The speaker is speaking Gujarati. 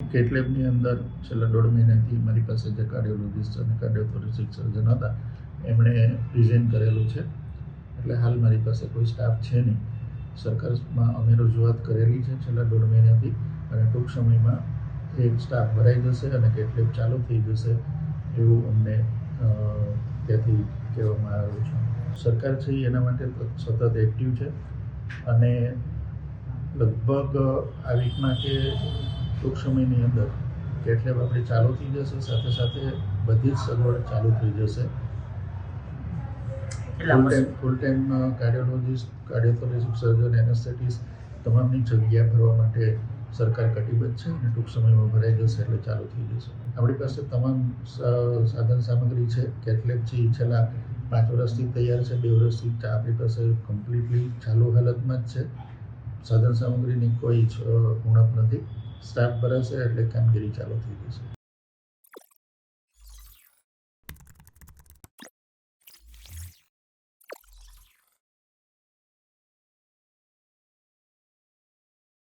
કેટલેબની અંદર છેલ્લા દોઢ મહિનાથી મારી પાસે જે કાર્ડિયોલોજિસ્ટ અને કાર્ડિયોથોરેસિક સર્જન હતા, એમણે રિઝાઇન કરેલું છે. એટલે હાલ મારી પાસે કોઈ સ્ટાફ છે નહીં. સરકારમાં અમે રજૂઆત કરેલી છે છેલ્લા દોઢ મહિનાથી અને ટૂંક સમયમાં એ સ્ટાફ ભરાઈ જશે અને કેટલેબ ચાલુ થઈ જશે એવું અમને ત્યાંથી કહેવામાં આવ્યું છે. સરકાર છે એના માટે સતત એક્ટિવ છે અને લગભગ આ વીકમાં કે ટૂંક સમયની અંદર કેટલેબ આપણે ચાલુ થઈ જશે સાથે સાથે બધી જ સગવડ ચાલુ થઈ જશે. Full time cardiologist cardiologist surgeon anaesthetist તમામની જગ્યા ભરવા માટે સરકાર કટિબદ્ધ છે અને ટૂંક સમયમાં ભરાઈ જશે એટલે ચાલુ થઈ જશે. આપણી પાસે તમામ સાધન સામગ્રી છે. કેટલેક જે છેલ્લા પાંચ વર્ષથી તૈયાર છે બે વર્ષથી આપણી પાસે કમ્પ્લીટલી ચાલુ હાલતમાં જ છે. સાધન સામગ્રીની કોઈ જ ઉણપ નથી. સ્ટાફ ભરાશે એટલે કામગીરી ચાલુ થઈ જશે.